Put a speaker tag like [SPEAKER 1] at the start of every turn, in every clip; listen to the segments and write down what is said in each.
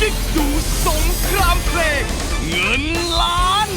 [SPEAKER 1] กิ๊กดูสงครามเพลงเงินล้าน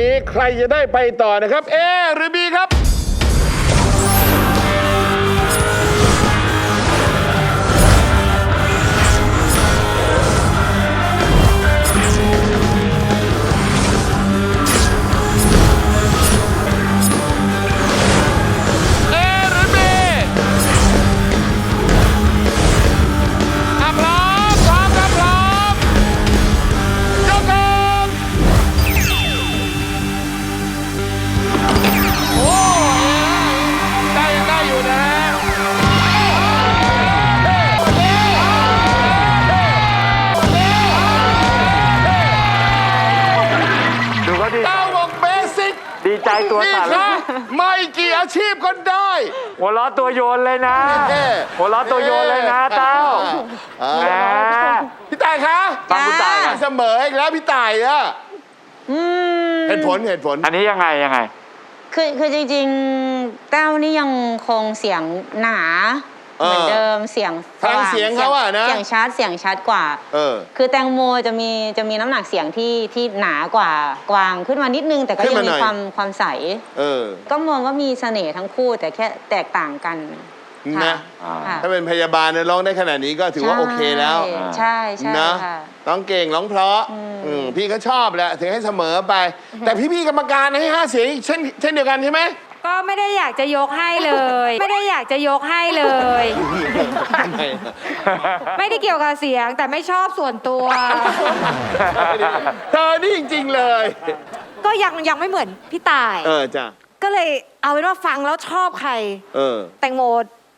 [SPEAKER 2] นี้ใครจะ
[SPEAKER 3] ได้ไปต่อนะครับ เอหรือบีครับ ดี
[SPEAKER 4] ใจตัว
[SPEAKER 3] นี่
[SPEAKER 4] สั่น
[SPEAKER 3] ครับไม่กี่อาชีพก็ได้
[SPEAKER 4] หัวล้อตัวโยนเลยนะ
[SPEAKER 3] เอ๊ะ
[SPEAKER 4] หัวล้อตัวโยนเลยนะเต้า
[SPEAKER 3] อ่า
[SPEAKER 4] แหม
[SPEAKER 3] พี่ต่ายคะ
[SPEAKER 4] ฟังคุณตายนะ
[SPEAKER 3] เสมออีกแล้วพี่ต่ายอะเหตุผลเหตุผล
[SPEAKER 4] อันนี้ยังไงยังไง
[SPEAKER 5] คือคือจริงๆแต้วนี่ยังคงเสียงหนา
[SPEAKER 3] เออ
[SPEAKER 5] เหมือนเดิมเสียง
[SPEAKER 3] พลังเสียงเขาอะนะ
[SPEAKER 5] เสียงชัดเสียงชัดกว่า
[SPEAKER 3] เออ
[SPEAKER 5] คือแตงโมจะมีจะมีน้ำหนักเสียงที่ที่หนากว่ากวางขึ้นมานิดนึง แต่ก็
[SPEAKER 3] ขึ้น
[SPEAKER 5] ยัง
[SPEAKER 3] มาหน่
[SPEAKER 5] มี
[SPEAKER 3] อย
[SPEAKER 5] ความความใส
[SPEAKER 3] เออ
[SPEAKER 5] ก็มองว่ามีเสน่ห์ทั้งคู่แต่แค่แตกต่างกันค่
[SPEAKER 3] นะ
[SPEAKER 5] ค่ะ
[SPEAKER 3] ถ้าเป็นพยาบาลเนี่ยร้องได้ขนาดนี้ก็ถือว่าโอเคแล้ว
[SPEAKER 5] ใช่ใช่
[SPEAKER 3] นะ
[SPEAKER 5] ค่ะ
[SPEAKER 3] ร้องเก่งร้องเพราะอืมพี่ก็ชอบแหละถึงให้เสมอไป แต่พี่ๆกรรมการให้ห้าเสียงอีกเช่นเช่นเดียวกันใช่ไหม
[SPEAKER 6] ก็ไม่ได้อยากจะยกให้เลย ไม่ได้อยากจะยกให้เลย
[SPEAKER 3] ทำไม
[SPEAKER 6] ไม่ได้เกี่ยวกับเสียงแต่ไม่ชอบส่วนตัว
[SPEAKER 3] เธอนี่จริง ๆ เลย
[SPEAKER 6] ก็ยังยังไม่เหมือนพี่ตาย
[SPEAKER 3] เออจ้ะ
[SPEAKER 6] ก็เลยเอาเป็นว่าฟังแล้วชอบใคร
[SPEAKER 3] เออ
[SPEAKER 6] แตงโม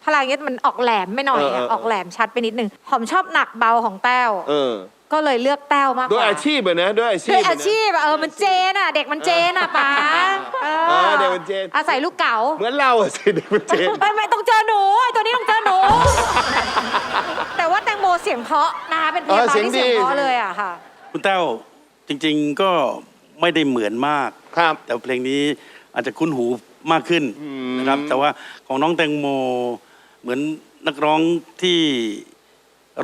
[SPEAKER 6] พลังเนี้ยมันออกแหลมไม่หน่อย
[SPEAKER 3] เออเออ
[SPEAKER 6] อะ
[SPEAKER 3] เออ
[SPEAKER 6] ออกแหลมชัดไปนิดนึงหอมชอบหนักเบาของแต้ว
[SPEAKER 3] เออ
[SPEAKER 6] ก็เลยเลือกแต้วมากก
[SPEAKER 3] ด้วย
[SPEAKER 6] ว่า
[SPEAKER 3] อาชีพอะนะด้วยอาชีพ
[SPEAKER 6] ด้วย
[SPEAKER 3] อะนะ
[SPEAKER 6] อาชีพอะเออมันเจนอะเด็กมันเจนอะป๋าเอ
[SPEAKER 3] เออเด็กมันเจน
[SPEAKER 6] อาศัยลูกเก๋า
[SPEAKER 3] เหมือนเราอะสิเด็กมันเจน
[SPEAKER 6] ไม่ไม่ต้องเจอหนูไอ้ตัวนี้ต้องเจอหนู แต่ว่าแตงโมเสียงเพราะนะคะเป็นพยาบาลที่เสียงเพราะเลยอะค่ะ
[SPEAKER 7] คุณแต้วจริงๆก็ไม่ได้เหมือนมาก
[SPEAKER 3] ครับ
[SPEAKER 7] แต่เพลงนี้อาจจะคุ้นหูมากขึ้นนะครับ แต่ว่าของน้องแตงโมเหมือนนักร้องที่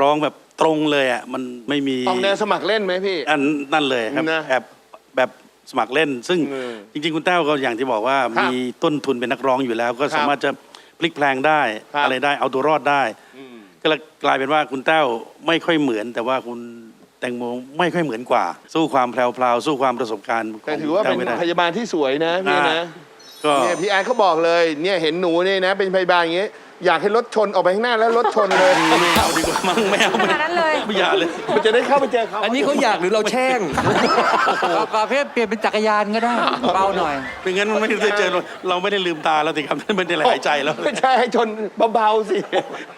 [SPEAKER 7] ร้องแบบ ตรงเลยอะมันไม่มี
[SPEAKER 3] ออกแนวสมัครเล่นไหมพี่
[SPEAKER 7] อันนั่นเลยครับ
[SPEAKER 3] นะ
[SPEAKER 7] แอบแบบสมัครเล่น ซึ่ง
[SPEAKER 3] เออ
[SPEAKER 7] จริง ๆ คุณแต้วก็อย่างที่บอกว่า
[SPEAKER 3] ครับ
[SPEAKER 7] มีต้นทุนเป็นนักร้องอยู่แล้ว ก็สามารถจะพลิกแพลงได้
[SPEAKER 3] ครับ
[SPEAKER 7] อะไรได้เอาตัวรอดได้ ก็เลยกลายเป็นว่าคุณแต้วไม่ค่อยเหมือน แต่ว่าคุณแตงโมไม่ค่อยเหมือนกว่า สู้ความแพรวๆสู้ความประสบการณ์ข
[SPEAKER 3] แต่
[SPEAKER 7] อง
[SPEAKER 3] ถือว่าเป็น
[SPEAKER 7] แต้ไม่ได้
[SPEAKER 3] พยาบาลที่สวยนะพี่นะ
[SPEAKER 7] ก็
[SPEAKER 3] เนี่ยพี่แอนเขาบอกเลยเนี่ยเห็นหนูเนี่ยนะ เป็นพยาบาลอย่างเงี้ย อยากให้รถชนออกไปข้างหน้าแล้วรถชนเลย
[SPEAKER 7] ไม่เอาดีกว่ามั้งไม่เอา
[SPEAKER 6] ขนาดนั้นเลย
[SPEAKER 7] ไม่อยากเลย
[SPEAKER 3] มันจะได้เข้าไปเจอเขา
[SPEAKER 8] อันนี้เขาอยากหรือเราแช่งประเภทเปลี่ยนเป็นจักรยานก็ได้เบาหน่อย
[SPEAKER 7] ไม่งั้นมันไม่ได้เจอเราเราไม่ได้ลืมตาแล้วสิครับไม่ได้หายใจแล้ว
[SPEAKER 3] ไม่ใช่ให้ชนเบาๆสิ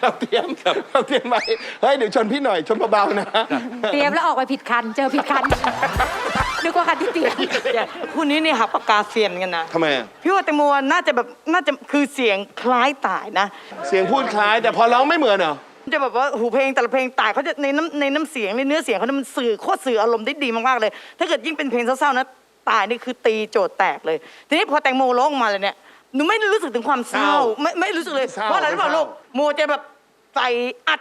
[SPEAKER 3] เราเตรียมเราเตรียมไว้เฮ้ยเดี๋ยวชนพี่หน่อยชนเบาๆนะ
[SPEAKER 6] เตรียมแล้วออกไปผิดคัน เจอผิดคัน นึกว่าคันที่เตรียม
[SPEAKER 9] คู่นี้เนี่ยหักปากกาเซียนกันนะ
[SPEAKER 3] ทำไมอะ
[SPEAKER 9] พี่ว่าแตงโมน่าจะแบบน่าจะคือเสียงคล้ายตายนะ
[SPEAKER 3] เสียงพูดคล้ายแต่พอร้องไม่เหมือนเหรอ
[SPEAKER 9] จะแบบว่าหูเพลงแต่ละเพลงตายเขาจะในน้ำในน้ำเสียงในเนื้อเสียงเขาเนี่ยมันสื่อโคตรสื่ออารมณ์ได้ดีมากๆเลย ถ้าเกิดยิ่งเป็นเพลงเศร้าๆนะตายนี่คือตีโจทย์แตกเลย ทีนี้พอแตงโมร้องออกมาเลยเนี่ยหนูไม่ได้รู้สึกถึงความเศร้า
[SPEAKER 3] เศร้า
[SPEAKER 9] ไม่ไม่รู้สึกเลย
[SPEAKER 3] เศร้า
[SPEAKER 9] เพราะอะไรรู้เปล่า
[SPEAKER 3] ไม่เศร้า
[SPEAKER 9] ลูกโมจะแบบใส่อัด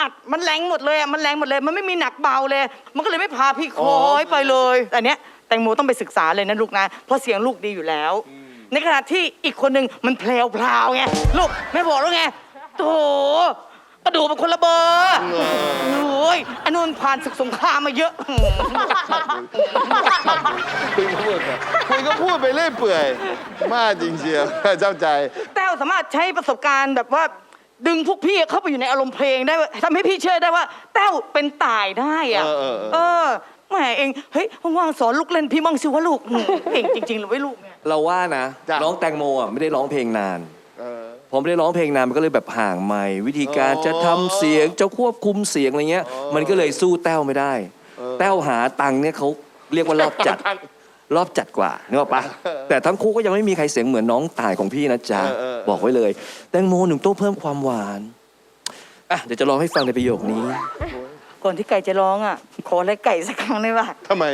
[SPEAKER 9] อัดอัดมันแรงหมดเลยอะมันแรงหมดเลย มันไม่มีหนักเบาเลย มันก็เลยไม่พาพี่คอยไปเลยแต่เนี้ยแตงโมต้องไปศึกษาเลยนะลูกนะ เพราะเสียงลูกดีอยู่แล้ว ในขณะที่อีกคนหนึ่งมันเพลวพลาวไงลูกไม่บอกแล้วไงโถกระดูกเป็นคนละเบอร์โอ้ยอันนู้นผ่านศึกสงครามมาเยอะ
[SPEAKER 3] คุยก็พูดไปคุยก็พูดไปเรื่อยเปื่อย มากจริงเชียวเจ้าใจ
[SPEAKER 9] แต้วสามารถใช้ประสบการณ์แบบว่า ดึงพวกพี่เข้าไปอยู่ในอารมณ์เพลงได้ทำให้พี่เชื่อได้ว่าแต้วเป็นตายได้อะ
[SPEAKER 3] เออเออเออ
[SPEAKER 9] เออแหมเอง เฮ้ยว่างๆสอนลูกเล่นพี่มั่งสิวะลูกอืมเก่งจริงๆเลยเว้ยลูกเนี่ย
[SPEAKER 10] เราว่านะ
[SPEAKER 3] จ้ะ
[SPEAKER 10] น้องแตงโมอะไม่ได้ร้องเพลงนาน
[SPEAKER 3] เออ
[SPEAKER 10] ผมไม่ได้ร้องเพลงนานมันก็เลยแบบห่างไม่วิธีการ
[SPEAKER 3] อ๋อ
[SPEAKER 10] จะทำเสียงจะควบคุมเสียงอะไรเงี้ย
[SPEAKER 3] อ๋อ
[SPEAKER 10] มันก็เลยสู้แต้วไม่ได้
[SPEAKER 3] เออ
[SPEAKER 10] แต้วหาตังค์เนี่ยเขาเรียกว่ารอบจัด รอบจัดกว่านึกออกปะแต่ทั้งคู่ก็ยังไม่มีใครเสียงเหมือนน้องตายของพี่นะจ๊ะ
[SPEAKER 3] เออเออ
[SPEAKER 10] บอกไว้เลย แตงโมหนึ่งต้องเพิ่มความหวานอะเดี๋ยวจะร้องให้ฟังในประโยคนี้
[SPEAKER 9] ก่อนที่ไก่จะร้องอะ ขออะไรไก่สักครั้งได้ป่ะ
[SPEAKER 3] ทำไม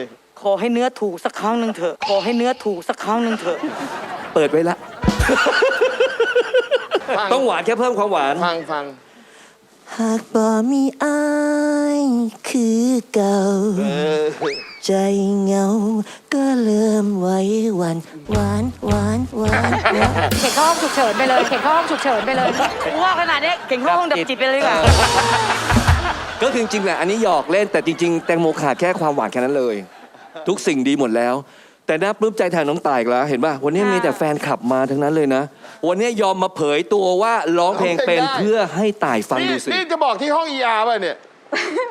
[SPEAKER 9] ขอให้เนื้อถูกสักครั้งหนึ่งเถอะ ขอให้เนื้อถูกสักครั้งหนึ่งเถอะ
[SPEAKER 10] เปิดไว้ละ
[SPEAKER 3] ฟัง
[SPEAKER 10] ต้องหวานแค่เพิ่มความหวาน
[SPEAKER 3] ฟังฟัง
[SPEAKER 10] หากบ่มีอายคือเก่า
[SPEAKER 3] เออ
[SPEAKER 10] ใจเหงา ก็เริ่มไว้วันหวานหวานหวานหวาน
[SPEAKER 6] เข็นเข้าห้องฉุกเฉินไปเลย เข็นเข้าห้องฉุกเฉินไปเลย
[SPEAKER 9] ว่าขนาดเนี้ยเก่งเข้าห้องดับจิตไปเลยดีกว่า
[SPEAKER 10] ก็คือจริงๆแหละอันนี้หยอกเล่นแต่จริง ๆ แตงโมขาดแค่ความหวานแค่นั้นเลย ทุกสิ่งดีหมดแล้ว แต่น่าปลื้มใจแทนน้องตายอีกแล้วเห็นป่ะวันนี้มีแต่แฟนคลับมาทั้งนั้นเลยนะ วันนี้ยอมมาเผยตัวว่าร้องเพลงเป็น
[SPEAKER 3] ร้องเพลงได้
[SPEAKER 10] เพื่อให้ตายฟัง
[SPEAKER 3] นี่
[SPEAKER 10] ดูสิ
[SPEAKER 3] นี่จะบอกที่ห้องอีอาร์ป่ะเนี่ย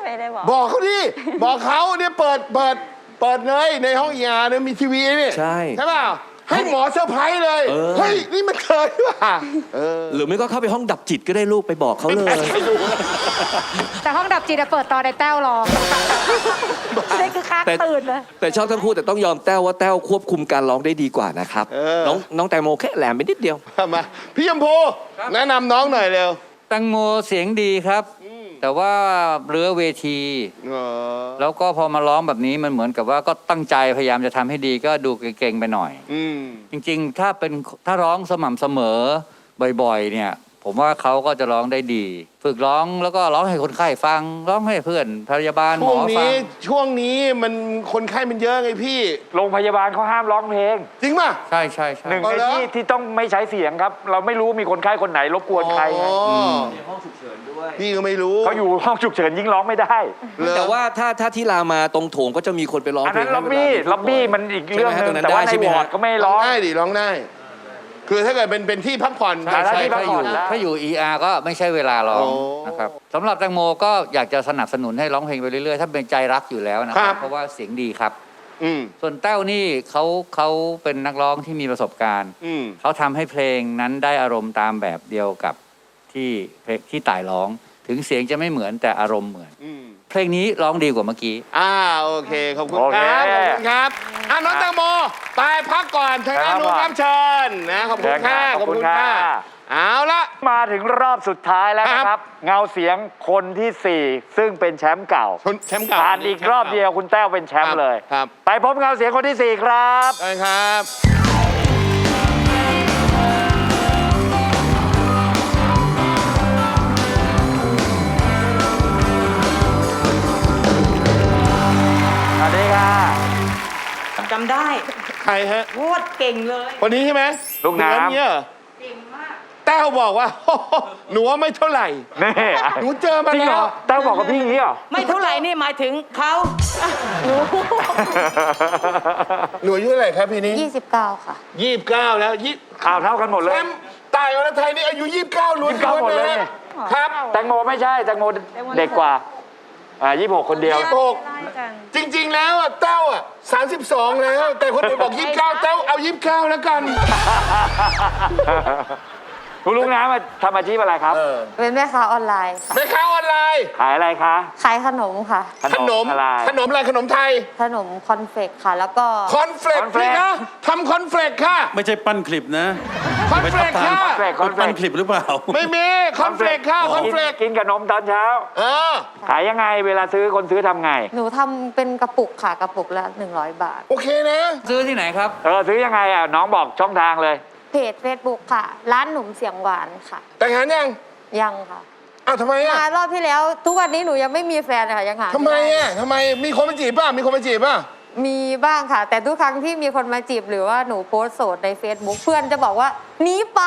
[SPEAKER 5] ไม่ได้บอก
[SPEAKER 3] บอกเขาดิ บอกเขาเนี่ยเปิดเปิดเปิดเลยในห้องอีอาร์เนี่ยมีทีวีนี่
[SPEAKER 10] ใช่
[SPEAKER 3] ใช่เปล่า ให้หมอเซอร์ไพรส์เลย
[SPEAKER 10] เออ
[SPEAKER 3] เฮ้ย นี่มันเคยว่ะเออ
[SPEAKER 10] หรือไม่ก็เข้าไปห้องดับจิตก็ได้ลูกไปบอกเขาเลย
[SPEAKER 6] แต่ห้องดับจิตอะเปิดตอนในแต้วรอนี่คือค้าง
[SPEAKER 10] แต่
[SPEAKER 6] ตื่นเลย
[SPEAKER 10] แต่ชอบทั้งคู่แต่ต้องยอมแต้วว่าแต้วควบคุมการร้องได้ดีกว่านะครับ
[SPEAKER 3] เออ
[SPEAKER 10] น้องน้องแตงโมแค่แหลมไปนิดเดียว
[SPEAKER 3] มาพี่ยมพูแนะนำน้องหน่อยเร็ว
[SPEAKER 8] แตังโมเสียงดีครับ แต่ว่าเรือเวที
[SPEAKER 3] เออ
[SPEAKER 8] แล้วก็พอมาร้องแบบนี้มันเหมือนกับว่าก็ตั้งใจพยายามจะทำให้ดีก็ดูเก่งๆไปหน่อย
[SPEAKER 3] อืม
[SPEAKER 8] จริงๆ ถ้าเป็นถ้าร้องสม่ำเสมอบ่อยๆ เนี่ย ผมว่าเขาก็จะร้องได้ดี ฝึกร้องแล้วก็ร้องให้คนไข้ฟัง ร้องให้เพื่อนพยาบาลหม
[SPEAKER 3] ช่ว
[SPEAKER 8] องฟั
[SPEAKER 3] นี้
[SPEAKER 8] ง
[SPEAKER 3] ช่วงนี้มันคนไข้มันเยอะไงพี่
[SPEAKER 4] โรงพยาบาลเขาห้ามร้องเพลง
[SPEAKER 3] จริงป่ะ
[SPEAKER 8] ใช่ใช่ใช่
[SPEAKER 4] หนึ่ง
[SPEAKER 3] เอา
[SPEAKER 4] ใน
[SPEAKER 3] เหรอ
[SPEAKER 4] ที่ที่ต้องไม่ใช้เสียงครับ เราไม่รู้มีคนไข้คนไหนรบกวนใครไง
[SPEAKER 3] อ๋ออพี่ก็ไม่รู้
[SPEAKER 4] เขาอยู่ห้องฉุกเฉินยิ่งร้องไม่ได้
[SPEAKER 3] เหรอ
[SPEAKER 10] แต่ว่าถ้าถ้าที่ลามาตรงโถงก็จะมีคนไปร้อง
[SPEAKER 4] อัน
[SPEAKER 10] เพล
[SPEAKER 4] นั้
[SPEAKER 10] ง
[SPEAKER 4] นล็อบบี้ล็อบบี้มันอีกเรื่องหนึง
[SPEAKER 10] ใช่ไหมฮะ
[SPEAKER 4] แต่ว่า
[SPEAKER 10] ตรงนั้นได้
[SPEAKER 4] ใน
[SPEAKER 10] ใช่ไหม
[SPEAKER 4] วอ
[SPEAKER 10] ฮะ
[SPEAKER 4] ร์ดก็ไม่
[SPEAKER 3] ร้
[SPEAKER 4] ร้
[SPEAKER 3] อ
[SPEAKER 4] องง
[SPEAKER 3] ได้ดิร้องได้ คือถ้าเกิดเป็นเป็นที่พักผ่อน
[SPEAKER 4] ใช่
[SPEAKER 3] ใช่
[SPEAKER 4] ที่พัก
[SPEAKER 8] ถ้าอยู่
[SPEAKER 4] ผ่อนแล้ว
[SPEAKER 8] ถ้าอยู่ ER ก็ไม่ใช่เวลาร้อง
[SPEAKER 3] โอ้
[SPEAKER 8] นะครับสำหรับแตงโมก็อยากจะสนับสนุนให้ร้องเพลงไปเรื่อยๆ ถ้าเป็นใจรักอยู่แล้วนะค
[SPEAKER 3] ครั
[SPEAKER 8] รับบเพราะว่าเสียงดีครับ
[SPEAKER 3] อืม
[SPEAKER 8] ส่วนแต้วนี่เขาเขาเป็นนักร้องที่มีประสบการณ์
[SPEAKER 3] อืม
[SPEAKER 8] เขาทำให้เพลงนั้นได้อารมณ์ตามแบบเดียวกับที่เพลงที่ต่ายร้อง ถึงเสียงจะไม่เหมือนแต่อารมณ์เหมือน
[SPEAKER 3] อืม
[SPEAKER 8] เพลงนี้ร้องดีกว่าเมื่อกี้
[SPEAKER 3] อ่าโอเค ขอบคุณ
[SPEAKER 4] โอ
[SPEAKER 3] ค
[SPEAKER 4] เค
[SPEAKER 3] รับ ขอบคุณครับอะน้องแตงโมไปพักก่อนทางด้านนู้นครับเชิญนะขอบคุณค่ะ
[SPEAKER 4] ขอบคุณค่ะ
[SPEAKER 3] เอาละ
[SPEAKER 4] มาถึงรอบสุดท้ายแล้วนะค
[SPEAKER 3] ครั
[SPEAKER 4] รับ
[SPEAKER 3] บ
[SPEAKER 4] เงาเสียงคนที่ 4 ซึ่งเป็นแชมป์เก่า
[SPEAKER 3] ชนแชมป์เก่า
[SPEAKER 4] ผ่านอีกรอบเดียวคุณแต้วเป็นแชมป์เลย
[SPEAKER 3] ครับ
[SPEAKER 4] ไปพบเงาเสียงคนที่ 4 ครับ
[SPEAKER 3] ได้ครับ
[SPEAKER 4] วัสดีค่ะ
[SPEAKER 9] จำได้
[SPEAKER 3] ใครฮะ
[SPEAKER 9] โคตรเก่งเลย
[SPEAKER 3] คนนี้ใช่ไหม
[SPEAKER 4] ลูกน้ำ
[SPEAKER 3] เหมือเงี้ยเหรอ
[SPEAKER 9] เก่งมาก
[SPEAKER 3] แต้วบอกว่า หนูว่าไม่เท่าไหร่
[SPEAKER 4] นี่
[SPEAKER 3] หนูเจอมา
[SPEAKER 4] จริงเหร
[SPEAKER 3] แล้
[SPEAKER 4] อ
[SPEAKER 3] ว
[SPEAKER 4] แต้วบอกกับพี่อย่างนี้เหรอ
[SPEAKER 9] ไม่เท่าไหร่นี่หมายถึงเขา
[SPEAKER 3] หนูอายุเท่าไหร่ครับพี่นี้
[SPEAKER 5] 29 ค่ะ
[SPEAKER 3] ยี่สิบเก้าแล้วยี่
[SPEAKER 4] ข่าวเท่ากันหมดเล
[SPEAKER 3] แช
[SPEAKER 4] ย
[SPEAKER 3] มป์ตายอรไทยนี่อายุยี่สิบเก้าล้วน
[SPEAKER 4] 29หมดเลย
[SPEAKER 3] นะฮะครับ
[SPEAKER 4] แตงโมไม่ใช่ แตงโมเด็กกว่า อ่ายี่หกคนเดียว
[SPEAKER 3] ยี่สิบหกจริง ๆ แล้วอะเต้าอะสามสิบสองแล้ว แต่คนอื่นบอกยี่สิบเก้าเต้าเอายี่สิบเก้าแล้วกัน
[SPEAKER 4] คุณลุงน้ำมาทำอาชีพอะไรครับ
[SPEAKER 3] เออ
[SPEAKER 5] เป็นแม่ค้าออนไลน์ค่ะ
[SPEAKER 3] แม่ค้าออนไลน์
[SPEAKER 4] ขายอะไรคะ
[SPEAKER 5] ขายขนมค่ะ
[SPEAKER 3] ขนม
[SPEAKER 4] อะไร
[SPEAKER 3] ขนมอะไรขนมไทย
[SPEAKER 5] ขนมคอนเฟกค่ะ แล้วก็
[SPEAKER 3] คอนเฟลก
[SPEAKER 4] คอนเฟล
[SPEAKER 3] พี่
[SPEAKER 4] ก
[SPEAKER 3] คะทำคอนเฟลกค่ะ
[SPEAKER 7] ไม่ใช่ปั้นคลิปนะ
[SPEAKER 3] คอนเฟลกค่ะ
[SPEAKER 4] คอนเฟลกคอนเฟล
[SPEAKER 7] ปั้น
[SPEAKER 4] ก
[SPEAKER 7] คลิปหรือเปล่า
[SPEAKER 3] ไม่มี คอนเฟลกค่ะ คอนเฟลก
[SPEAKER 4] กินกับนมตอนเช้า
[SPEAKER 3] เออ
[SPEAKER 4] ขายยังไงเวลาซื้อคนซื้อทำไง
[SPEAKER 5] หนูทำเป็นกระปุกค่ะ กระปุกละ100 บาท
[SPEAKER 3] โอเคนะ
[SPEAKER 8] ซื้อที่ไหนครับ
[SPEAKER 4] เออซื้อยังไงอะน้องบอกช่องทางเลย
[SPEAKER 5] เพ จ Facebook ค่ะ ร้านหนุ่มเสียงหวานค่ะ
[SPEAKER 3] แต่งงานยัง
[SPEAKER 5] ยังค่ะ
[SPEAKER 3] อ้าวทำไมอะ
[SPEAKER 5] มารอบที่แล้วทุกวันนี้หนูยังไม่มีแฟนค่ะยังหา
[SPEAKER 3] ทำไม
[SPEAKER 5] ด้
[SPEAKER 3] อะทำไมมีคนมาจีบป่ะมีคนมาจีบป่ะ
[SPEAKER 5] มีบ้างค่ะ แต่ทุกครั้งที่มีคนมาจีบหรือว่าหนูโพสต์โสดใน Facebook เพื่อนจะบอกว่าหนีไป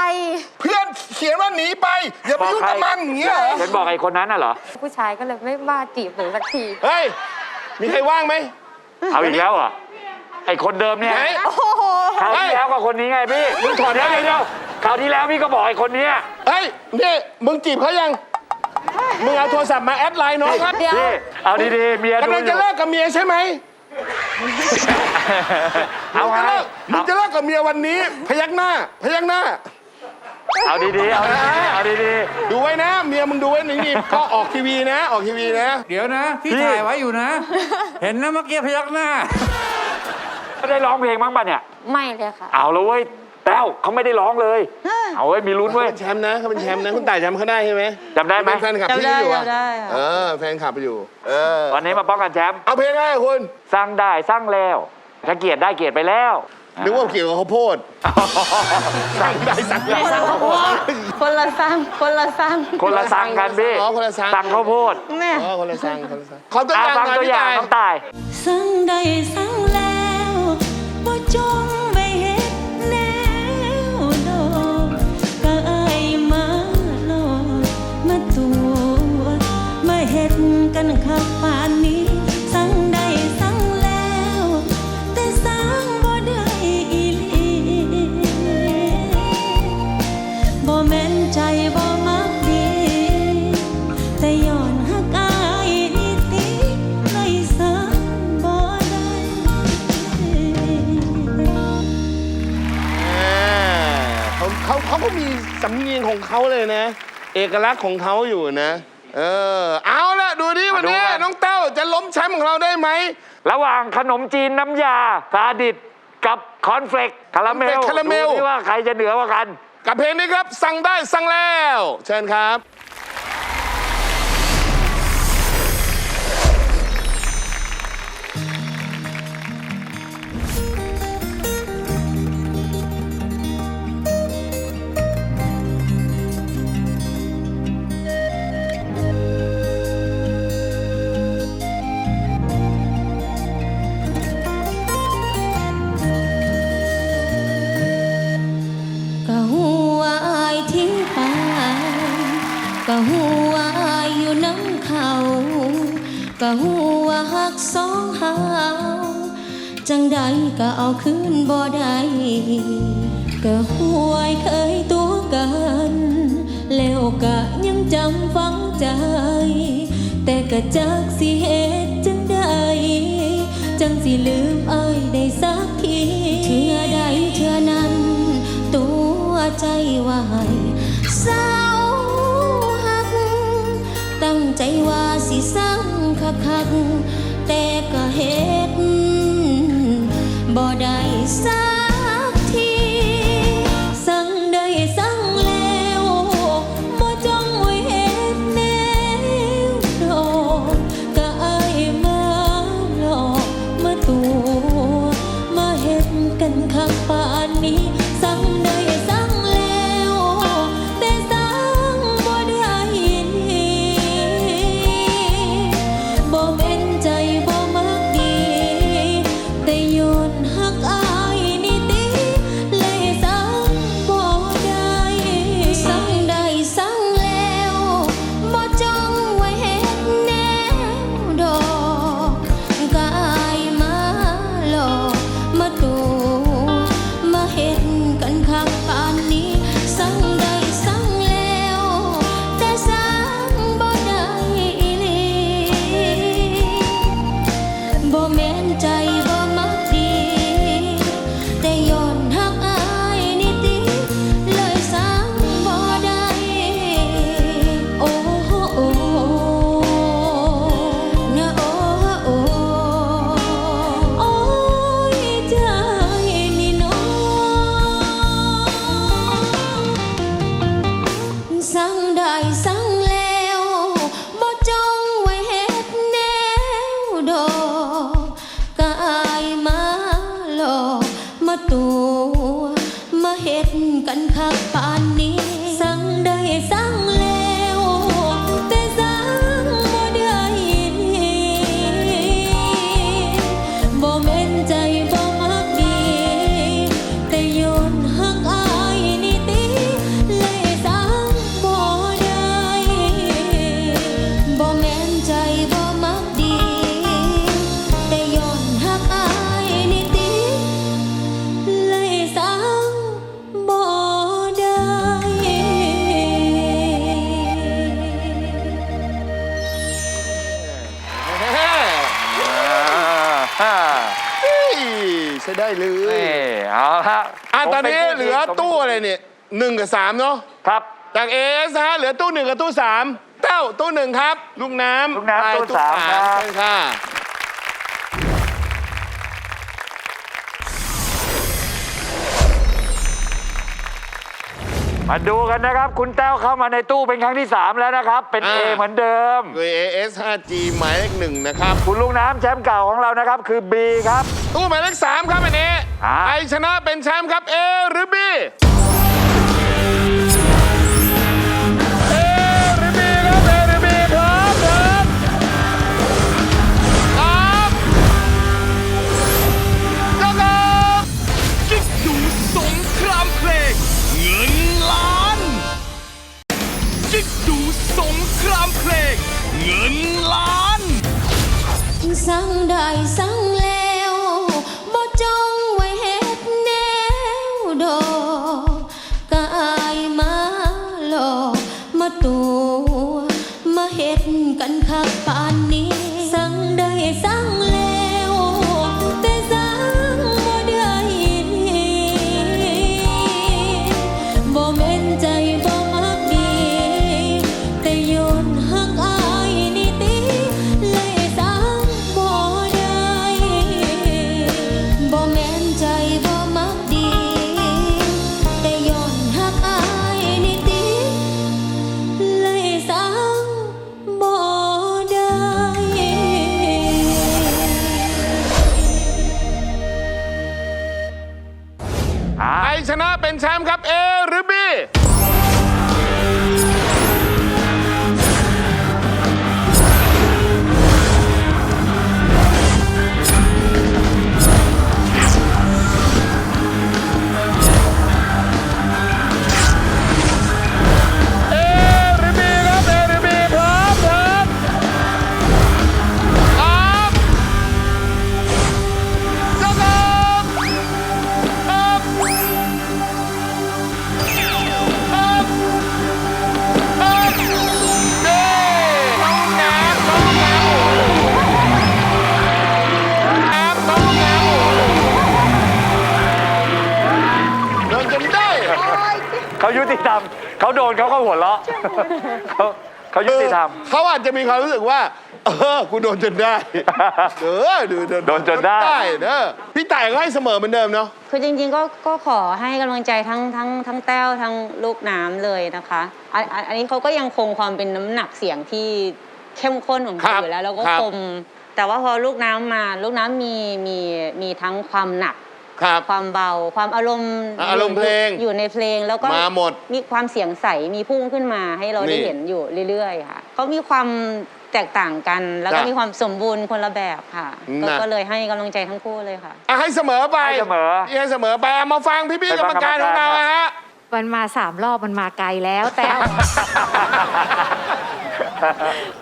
[SPEAKER 3] เพื่อนเขียนว่าหนีไปอย่าไปยุ่งกับมันอย่างเงี้ยเหรอ
[SPEAKER 4] เห็นบอกไอ้คนนั้นน่ะเหรอ
[SPEAKER 5] ผู้ชายก็เลยไม่มาจีบหนูสักที
[SPEAKER 3] เฮ้ยมีใครว่างไหม
[SPEAKER 4] เอาอีกแล้วเหรอ ไอ้คนเดิมเนี่ย
[SPEAKER 3] ไหน
[SPEAKER 5] โอ้โห
[SPEAKER 4] คราวที่แล้วกับคนนี้ไงพี่
[SPEAKER 3] มึงถอด
[SPEAKER 4] เดี๋ยว
[SPEAKER 3] ได้
[SPEAKER 4] เดี๋ยวเดี๋ยวคราวที่แล้วพี่ก็บอกไอ้คนเนี้ย
[SPEAKER 3] เเฮ้ยนี่มึงจีบเขายัง มึงเอาโทรศัพท์มาแอดไลน์น้องครับ
[SPEAKER 5] เดี๋ยว
[SPEAKER 4] พี่เอาดีๆเมียดู
[SPEAKER 3] กำลัง
[SPEAKER 4] อ
[SPEAKER 3] จะ
[SPEAKER 4] ยู่
[SPEAKER 3] เลิกกับเมียใช่ไหม
[SPEAKER 4] เอาไง
[SPEAKER 3] มึงจะเลิกกับเมียวันนี้ พยักหน้า พยักหน้า
[SPEAKER 4] เอาดีๆเอาดีๆเอาดี
[SPEAKER 3] ดูไว้นะ เมียมึงดูไว้นี่นี่ก็ออกทีวีนะ ออกทีวีนะ
[SPEAKER 8] เดี๋ยวนะพี่
[SPEAKER 4] พี่
[SPEAKER 8] ถ่ายไว้อยู่นะ เห็นนะเมื่อกี้พยักหน้า
[SPEAKER 4] ๆ ไม่ได้ร้องเพลงบ้างป่ะเนี่ย
[SPEAKER 5] ไม่เลยค่ะ
[SPEAKER 4] เอาแล้วเว้ยแต้วเขาไม่ได้ร้องเลย เอาเว้ยมีลุ้น
[SPEAKER 3] เขา
[SPEAKER 4] เว้ย
[SPEAKER 3] เป็นแชมป์นะเขาเป็นแชมป์นะคุณต่ายจำเขาได้ใช่ไหม
[SPEAKER 4] จำได้ไหม
[SPEAKER 3] เป็นแฟนคลับพี่อยู่อะเออแฟนคลับอยู่ เออ
[SPEAKER 4] วันนี้มาป้องกันแชมป์
[SPEAKER 3] เอาเพลงอะไรอะคุณ
[SPEAKER 4] สร้างได้สร้างแล้วถ้าเกียรติได้เกียรติไปแล้ว
[SPEAKER 3] นึกว่าเกี่ยวกับข้าวโพดสั่งได้สั่งได้สั่งข้าวโพด
[SPEAKER 6] คนละสั่งคนละสั่ง
[SPEAKER 4] คนละสั่งกันพี่
[SPEAKER 3] อ๋อคนละสั่ง
[SPEAKER 4] สั่งข้าวโพด
[SPEAKER 6] แม่
[SPEAKER 3] อ๋อคนละสั่งคนละสั่งขอตัวอ
[SPEAKER 4] อะ
[SPEAKER 3] ย่าง
[SPEAKER 4] ฟัง
[SPEAKER 3] หน่อย
[SPEAKER 4] ตัว
[SPEAKER 3] พี่
[SPEAKER 4] อย่าง
[SPEAKER 3] ต่าย
[SPEAKER 4] น้องตาย
[SPEAKER 2] สั่งได้สั่
[SPEAKER 3] ของเขาเลยนะ เอกลักษณ์ของเขาอยู่นะ เออ เอาละดูดิวันนี้
[SPEAKER 4] มาดูกัน
[SPEAKER 3] น้องเต้าจะล้มแชมป์ของเราได้ไหม
[SPEAKER 4] ระหว่างขนมจีนน้ำยาซาดิสกับคอนเฟลกคาราเมล
[SPEAKER 3] คาราเมล
[SPEAKER 4] ดูที่ว่าใครจะเหนือกว่ากัน
[SPEAKER 3] กับเพลงนี้ครับ สั่งได้สั่งแล้ว เชิญครับ
[SPEAKER 2] ก็เอาคืนบ่ได้ก็หวยเคยตัวกัน แล้วก็ยังจำฝังใจ แต่ก็จักสิเหตุจังใดจังสิลืมอายได้สักทีเทื่อใดเทื่อนั้น ตัวใจวายเศร้าหัก ตั้งใจว่าสิสังคักคักแต่ก็เฮ็ด
[SPEAKER 3] ช้ได้เล
[SPEAKER 4] นี่
[SPEAKER 3] ย
[SPEAKER 4] เอาละ
[SPEAKER 3] อะ
[SPEAKER 4] ผม
[SPEAKER 3] ตอน
[SPEAKER 4] ป็
[SPEAKER 3] นี้
[SPEAKER 4] ผู้
[SPEAKER 3] เหลือ
[SPEAKER 4] ผมป็น
[SPEAKER 3] ตู้อะไรเนี่ยหนึ่งกับสามเนาะ
[SPEAKER 4] ครับ
[SPEAKER 3] จากเอสฮะเหลือตู้หนึ่งกับตู้สามเต้าตู้หนึ่งครับ ลูกน้ำ
[SPEAKER 4] ลูกน้ำ
[SPEAKER 3] ไป
[SPEAKER 4] ตู้สามครับ
[SPEAKER 3] เชิญค่ะ
[SPEAKER 4] มาดูกันนะครับ คุณแต้วเข้ามาในตู้เป็นครั้งที่ 3 แล้วนะครับ เป็น A เหมือนเดิม
[SPEAKER 3] โดย AS 5G หมายเลขหนึ่งนะครับ
[SPEAKER 4] คุณลูกน้ำแชมป์เก่าของเรานะครับ คือ B ครับ
[SPEAKER 3] ตู้หมายเลขสามครับอันนี้
[SPEAKER 4] อ่า
[SPEAKER 3] ใครชนะเป็นแชมป์ครับ A หรือ B
[SPEAKER 4] เขาโดนเขาก็หัวเราะเขาเขายุติธรรม
[SPEAKER 3] เขาอาจจะมีความรู้สึกว่า เออกูโดนจนได้เออดู
[SPEAKER 4] โดนจนได้
[SPEAKER 3] เด้อพี่ต่ายก็ให้เสมอเหมือนเดิมเนาะ
[SPEAKER 5] คือจริงๆก็ก็ขอให้กำลังใจทั้งทั้งทั้งแต้วทั้งลูกน้ำเลยนะคะอันอันอันนี้เขาก็ยังคงความเป็นน้ำหนักเสียงที่เข้มข้นของ
[SPEAKER 3] ครั
[SPEAKER 5] เขา
[SPEAKER 3] บ
[SPEAKER 5] อยู่แล้วแล้วก็
[SPEAKER 3] ครับ
[SPEAKER 5] คม แต่ว่าพอลูกน้ำมาลูกน้ำมีมีมีทั้งความหนัก
[SPEAKER 3] ครับ
[SPEAKER 5] ความเบา ความอารมณ์
[SPEAKER 3] อะอารมณ์เพลง
[SPEAKER 5] อยู่ในเพลงแล้วก็
[SPEAKER 3] มาหมด
[SPEAKER 5] มีความเสียงใสมีพุ่งขึ้นมาให้เราได้
[SPEAKER 3] นี่
[SPEAKER 5] เห็นอยู่เรื่อยๆค่ะเขามีความแตกต่างกันแล้วก็
[SPEAKER 3] จ้ะ
[SPEAKER 5] มีความสมบูรณ์คนละแบบค่ะ ก็
[SPEAKER 3] นะ
[SPEAKER 5] ก็เลยให้กำลังใจทั้งคู่เลยค่ะ
[SPEAKER 3] อะให้เสมอไป
[SPEAKER 4] ให้เสมอ
[SPEAKER 3] ให้เสมอไปอะมาฟังพี่ๆกรรมการของเราอะฮะ
[SPEAKER 6] มันมาสามรอบมันมาไกลแล้วแต้ว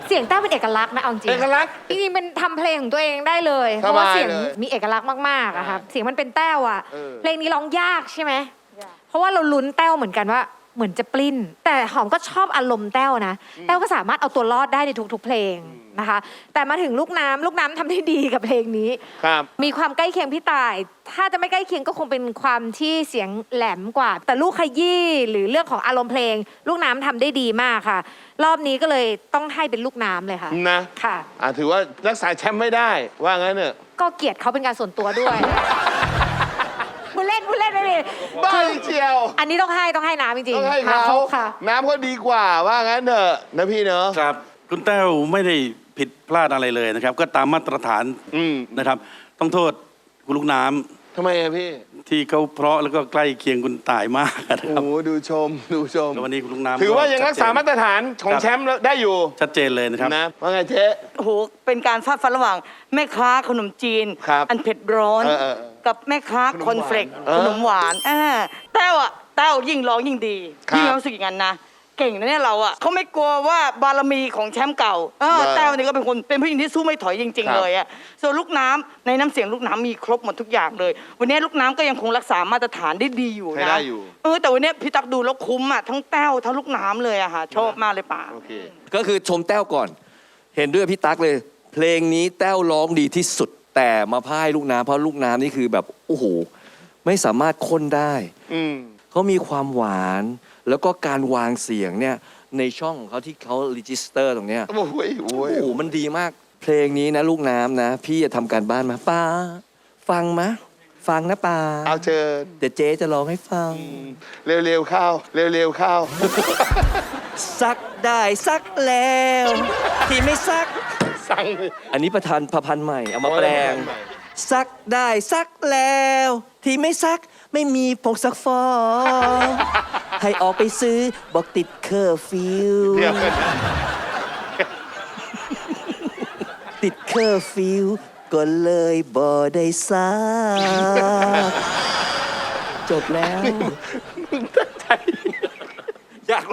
[SPEAKER 6] เสียงแต้วเป็นเอกลักษณ์นะเอาจริง
[SPEAKER 3] เอกลักษณ์
[SPEAKER 6] จริงๆเป็นทำเพลงของตัวเองได้เลย
[SPEAKER 3] สบาย
[SPEAKER 6] เพราะว่าเสียง
[SPEAKER 3] เลย
[SPEAKER 6] มีเอกลักษณ์มากๆอะครับเสียงมันเป็นแต้วอะ
[SPEAKER 3] เออ
[SPEAKER 6] เพลงนี้ร้องยากใช่ไหมเพราะว่าเราลุ้นแต้วเหมือนกันว่าเหมือนจะปลิ้น แต่หอมก็ชอบอารมณ์แต้วนะแต้วก็สามารถเอาตัวรอดได้ในทุกๆเพลงนะคะ แต่มาถึงลูกน้ำลูกน้ำทำได้ดีกับเพลงนี้
[SPEAKER 3] ครับ
[SPEAKER 6] มีความใกล้เคียงพี่ตาย ถ้าจะไม่ใกล้เคียงก็คงเป็นความที่เสียงแหลมกว่า แต่ลูกขยี้หรือเรื่องของอารมณ์เพลง ลูกน้ำทำได้ดีมากค่ะ รอบนี้ก็เลยต้องให้เป็นลูกน้ำเลยค่ะ
[SPEAKER 3] นะ
[SPEAKER 6] ค่ะ
[SPEAKER 3] อะถือว่ารักษาแชมป์ไม่ได้ ว่างั้นเนอะ
[SPEAKER 6] ก็เกลียดเขาเป็นการส่วนตัวด้วย บุเล่นบุเล่นไม่ดี
[SPEAKER 3] บ้าเชียว
[SPEAKER 6] อันนี้ต้องให้ต้องให้น้ำจริง
[SPEAKER 3] ต้องให้
[SPEAKER 6] ค่ะ
[SPEAKER 3] เขา
[SPEAKER 6] ค่ะ
[SPEAKER 3] น้ำเขาดีกว่า ว่างั้นเนอะนะพี่เนอะ
[SPEAKER 7] ครับคุณแต้วไม่ได้ผิดพลาดอะไรเลยนะครับ ก็ตามมาตรฐาน
[SPEAKER 3] อืม
[SPEAKER 7] นะครับ ต้องโทษคุณลูกน้ำ
[SPEAKER 3] ทำไมอะพี่
[SPEAKER 7] ที่เขาเพราะแล้วก็ใกล้เคียงคุณต่ายมากนะ
[SPEAKER 3] โอ้
[SPEAKER 7] ครับ
[SPEAKER 3] โหดูชมดูชม
[SPEAKER 7] แล้ววันนี้คุณลูกน้ำ
[SPEAKER 3] ถือว่ายังรักษามาตรฐานของ
[SPEAKER 7] ครับ
[SPEAKER 3] แชมป์ได้อยู่
[SPEAKER 7] ชัดเจนเลยนะครับ
[SPEAKER 3] นะว่าไงเจ๊
[SPEAKER 9] โอ้โห เป็นการฟาดฟันระหว่าง แม่ค้าขนมจีน
[SPEAKER 3] ครับ
[SPEAKER 9] อันเผ็ดร้อน
[SPEAKER 3] เออเออเออ
[SPEAKER 9] กับแม่ค้าคอนเฟลก
[SPEAKER 3] เออ
[SPEAKER 9] ขนมหวานอ่าแต้วอะแต้วยิ่งร้องยิ่งดี
[SPEAKER 3] ครับ
[SPEAKER 9] ยิ่งรู้สึกอย่างนั้นนะ เก่งนะเนี่ยเราอะเขาไม่กลัวว่าบารมีของแชมป์เก่าเออ
[SPEAKER 3] เออ
[SPEAKER 9] แต้วนี่ก็เป็นคนเป็นผู้หญิงที่สู้ไม่ถอยจริง
[SPEAKER 3] ครับ
[SPEAKER 9] ๆเลยอะส่วนลูกน้ำในน้ำเสียงลูกน้ำมีครบหมดทุกอย่างเลย วันนี้ลูกน้ำก็ยังคงรักษามาตรฐานได้ดีอยู่
[SPEAKER 3] ใช้
[SPEAKER 9] นะ
[SPEAKER 3] ได้อยู่
[SPEAKER 9] เออแต่วันนี้พี่ตักดูแล้วคุ้มอะทั้งแต้วทั้งลูกน้ำเลยอะค่ะชอบมากเลยป่า
[SPEAKER 3] โอเค
[SPEAKER 10] ก็คือชมแต้วก่อน เห็นด้วยพี่ตั๊กเลย เพลงนี้แต้วร้องดีที่สุดแต่มาพ่ายลูกน้ำเพราะลูกน้ำนี่คือแบบโอ้โหไม่สามารถค้นได้
[SPEAKER 2] อืม
[SPEAKER 10] เขามีความหวาน แล้วก็การวางเสียงเนี่ยในช่องของเขาที่เขารีจิสเตอร์ตรงเนี้ย
[SPEAKER 2] โอ้ยโอ้ย
[SPEAKER 10] โอ้โหมันดีมาก เพลงนี้นะลูกน้ำนะ พี่จะทำการบ้านมาป้า ฟังมะ ฟังนะป้า
[SPEAKER 2] เอาเชิญ
[SPEAKER 10] เดี๋ยวเจ๊จะร้องให้ฟัง
[SPEAKER 2] เร็วๆเข้าเร็วๆเข้า
[SPEAKER 10] ซักได้ซักแล้ว ที่ไม่ซัก
[SPEAKER 2] สั่ง
[SPEAKER 10] อันนี้ประธานประพันธ์ใหม่ เอามาแปลง ซักได้ซักแล้ว ที่ไม่ซัก ไม่มีผงซักฟอกให้ออกไปซื้อบอกติดเคอร์ฟิว
[SPEAKER 2] เดี๋ยว
[SPEAKER 10] ติดเคอร์ฟิว ก็เลยบ่ได้ซักจบแล้วอยาก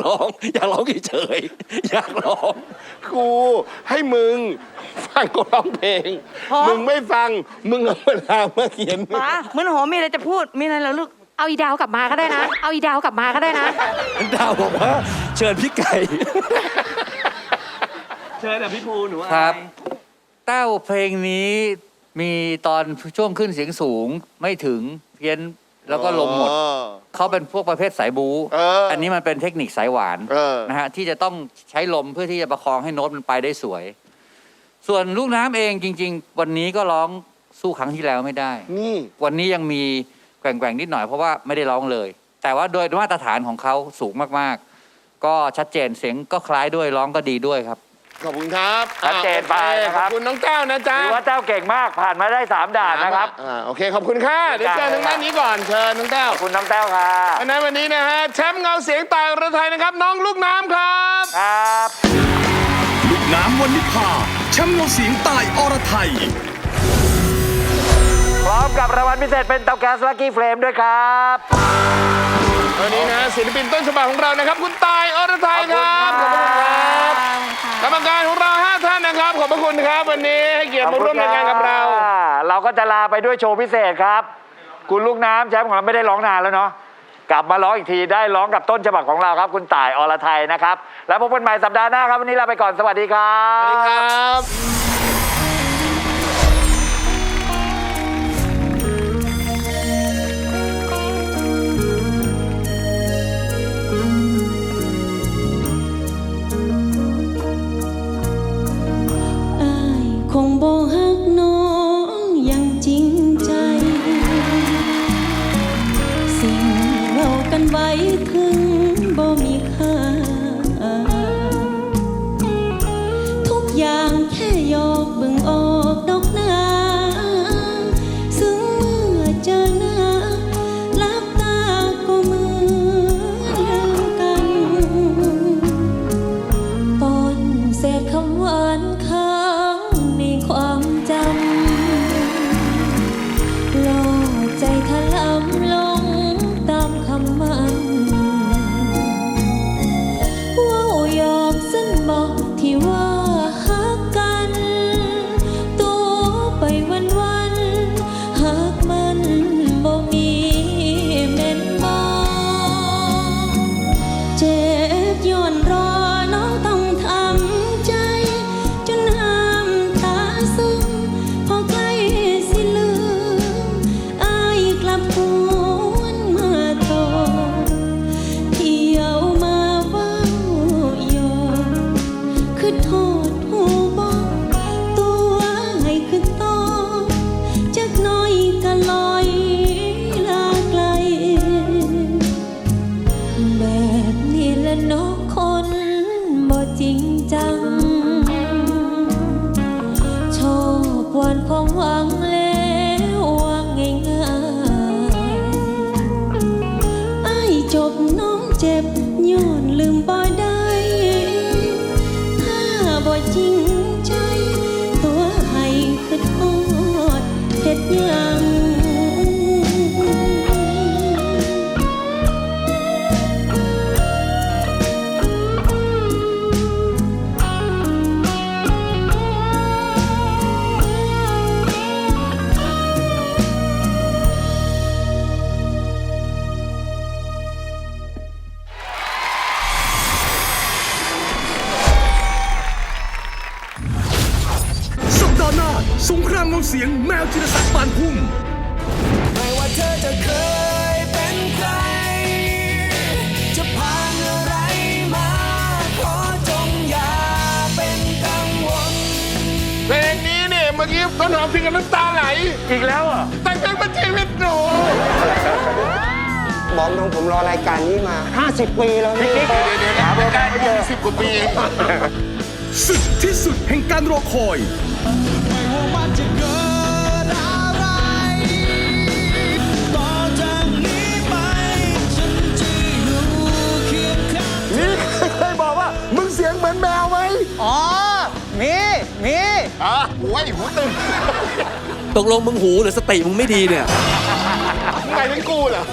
[SPEAKER 10] ร้อง อยากร้องเฉยๆอยากร้อง
[SPEAKER 2] ครูให้มึง ฟังกูร้องเพลง
[SPEAKER 9] พอ
[SPEAKER 2] มึงไม่ฟัง มึงเอาเวลามาเขียน
[SPEAKER 9] ป้าเหมือนหอมมีอะไรจะพูด มีอะไรเหรอลูก
[SPEAKER 6] เอาอีดาวกลับมาก็ได้นะ เอาอีดาวกลับมาก็ได้นะ
[SPEAKER 10] ดาวบอกว่า เชิญพี่ไก่
[SPEAKER 8] ครับแต้วเพลงนี้มีตอนช่วงขึ้นเสียงสูงไม่ถึงเพี้ยนแล้วก็ลงหมด
[SPEAKER 2] อ๋อ
[SPEAKER 8] เขาเป็นพวกประเภทสายบู
[SPEAKER 2] เอออั
[SPEAKER 8] นนี้มันเป็นเทคนิคสายหวาน
[SPEAKER 2] เออ
[SPEAKER 8] นะฮะที่จะต้องใช้ลมเพื่อที่จะประคองให้โน้ตมันไปได้สวย ส่วนลูกน้ำเองจริง ๆ วันนี้ก็ร้องสู้ครั้งที่แล้วไม่ได้
[SPEAKER 2] นี่
[SPEAKER 8] วันนี้ยังมีแกว่งๆนิดหน่อยเพราะว่าไม่ได้ร้องเลย แต่ว่าโดยมาตรฐานของเขาสูงมากๆ ก็ชัดเจนเสียงก็คล้ายด้วยร้องก็ดีด้วยครับ
[SPEAKER 2] ขอบคุณครับ
[SPEAKER 4] ชัดเจนไป
[SPEAKER 2] อ่าโอ
[SPEAKER 4] นะครับ
[SPEAKER 2] ขอบคุณน้องแก้วนะจ๊ะ
[SPEAKER 4] ถือว่าแต้วเก่งมากผ่านมาได้3ด่านนะครับ
[SPEAKER 2] อ่าโอเคขอบคุณค่ะเดี๋ยวเจอทางด้านนี้ก่อนเชิญน้องแก้ว
[SPEAKER 4] ขอบคุณน้องแต้วค่ะ
[SPEAKER 2] อันนั้นวันนี้นะฮะแชมป์เงาเสียงตายอรไทยนะครับ น้องลูกน้ำครับ
[SPEAKER 4] ครับ
[SPEAKER 11] ลูกน้ำวันนิพาแชมป์เงาเสียงตายอรไทย
[SPEAKER 4] พร้อมกับรางวัลพิเศษเป็นเตาแก๊สลักกี้เฟรมด้วยครับ
[SPEAKER 2] วันนี้นะศิลปินต้นฉบับของเรานะครับ คุณตายอรไทยครับขอบพระคุณครับ กรรมการของเราห้าท่านนะครับ ขอบพระคุณครับ วันนี้ให้เกียรติมาร่วมรายการกับเรา
[SPEAKER 4] เราก็จะลาไปด้วยโชว์พิเศษครับ คุณลูกน้ำแชมป์ของเราไม่ได้ร้องนานแล้วเนาะกลับมาร้องอีกทีได้ร้องกับต้นฉบับของเราครับ คุณต่ายอรไทยนะครับ แล้วพบกันใหม่สัปดาห์หน้าครับ วันนี้ลาไปก่อนสวัสดีครั
[SPEAKER 2] สวัสดี
[SPEAKER 4] บ
[SPEAKER 2] ครับ
[SPEAKER 1] สงครามเงาเสียงแมวจิรศักดิ์ปานพุ่ม
[SPEAKER 11] ไม่ว่าเธอจะเคยเป็นใคร จะผ่านอะไรมา ขอจงอย่าเป็นกังวล
[SPEAKER 3] เพลงนี้เนี่ยเมื่อกี้ต้นหอมถึงกับน้ำตาไหล
[SPEAKER 4] อีกแล้วอะ
[SPEAKER 3] แต่งเพลงเป็นชีวิตหนู
[SPEAKER 12] บอกตรงผมรอรายการนี้มา 50 ปีแล้วพี่
[SPEAKER 3] เดี๋ยวเดี๋ยวหาไม่ได้ไม่ได้สิบกว่าปี
[SPEAKER 1] สุดที่สุดแห่งการรอคอย
[SPEAKER 11] ไม่ว่ามันจะ เกิดอะไรต่อจากนี้ไปฉันจะอยู่เคียงข้าง
[SPEAKER 3] นี่เคยบอกว่ามึงเสียงเหมือนแมวไหม
[SPEAKER 12] อ๋อ มี มี
[SPEAKER 3] อะโอ้ยหูตึง
[SPEAKER 10] ตกลงมึงหูหรือสติมึงไม่ดีเนี่ย
[SPEAKER 3] มึงไงถึงกูเหรอ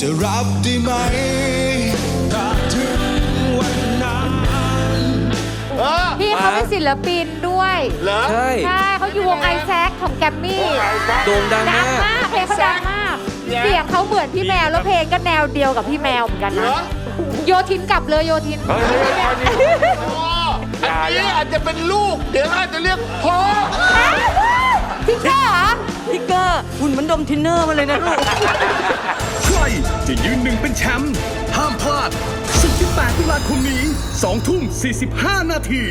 [SPEAKER 11] จะรับได้ไหมถ้าถึงวันนั้น
[SPEAKER 3] เออ
[SPEAKER 6] พี่เขาเป็นศิลปิน ด้วย
[SPEAKER 3] เหรอ
[SPEAKER 10] ใช่
[SPEAKER 6] ใช่เขาอยู่วงไอแซคของแกรมมี่
[SPEAKER 10] โด่งดัง
[SPEAKER 6] ดัง
[SPEAKER 10] มาก
[SPEAKER 6] มาก เพลงเขาดังมากเสียงเขาเหมือนพี่แมว แล้วเพลงก็แนวเดียวกับพี่แมวเหมือนกัน
[SPEAKER 3] เหร
[SPEAKER 6] นะ
[SPEAKER 3] อ
[SPEAKER 6] โยทินกลับเลยโยทิน
[SPEAKER 3] อ๋ออันนี้อาจจะเป็นลูก เดี๋ยวอาจจะเรียกพ่อ
[SPEAKER 6] พี่เจ้าเหรอ
[SPEAKER 9] พี่เกอร์หุ่นเหมันดมทินเนอร์มาเลยนะลูก
[SPEAKER 1] ใครจะยืนหนึ่งเป็นแชมป์ห้ามพลาด สุดที่8ตุลาคมนี้ 2 ทุ่ม 45 นาที